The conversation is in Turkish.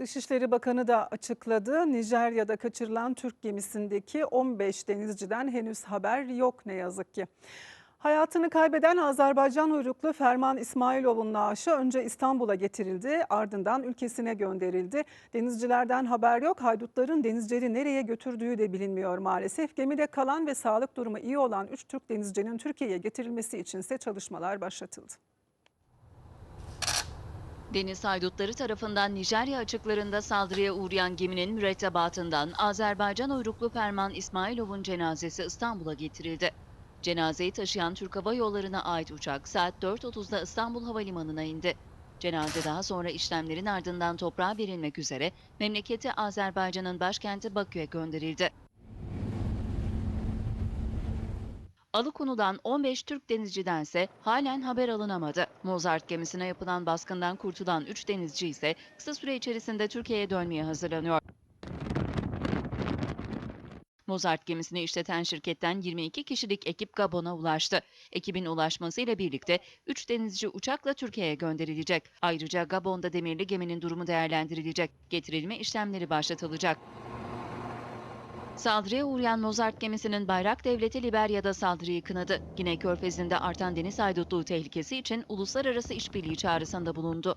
Dışişleri Bakanı da açıkladı. Nijerya'da kaçırılan Türk gemisindeki 15 denizciden henüz haber yok ne yazık ki. Hayatını kaybeden Azerbaycan uyruklu Ferman İsmailov'un naaşı önce İstanbul'a getirildi, ardından ülkesine gönderildi. Denizcilerden haber yok, haydutların denizcileri nereye götürdüğü de bilinmiyor maalesef. Gemide kalan ve sağlık durumu iyi olan 3 Türk denizcinin Türkiye'ye getirilmesi içinse çalışmalar başlatıldı. Deniz haydutları tarafından Nijerya açıklarında saldırıya uğrayan geminin mürettebatından Azerbaycan uyruklu Ferman İsmailov'un cenazesi İstanbul'a getirildi. Cenazeyi taşıyan Türk Hava Yolları'na ait uçak saat 4.30'da İstanbul Havalimanı'na indi. Cenaze daha sonra işlemlerin ardından toprağa verilmek üzere memleketi Azerbaycan'ın başkenti Bakü'ye gönderildi. Alıkonu'dan 15 Türk denizcidense halen haber alınamadı. Mozart gemisine yapılan baskından kurtulan 3 denizci ise kısa süre içerisinde Türkiye'ye dönmeye hazırlanıyor. Mozart gemisini işleten şirketten 22 kişilik ekip Gabon'a ulaştı. Ekibin ulaşmasıyla birlikte 3 denizci uçakla Türkiye'ye gönderilecek. Ayrıca Gabon'da demirli geminin durumu değerlendirilecek. Getirilme işlemleri başlatılacak. Saldırıya uğrayan Mozart gemisinin bayrak devleti Liberya'da saldırıyı kınadı. Güney Körfezi'nde artan deniz haydutluğu tehlikesi için uluslararası işbirliği çağrısında bulundu.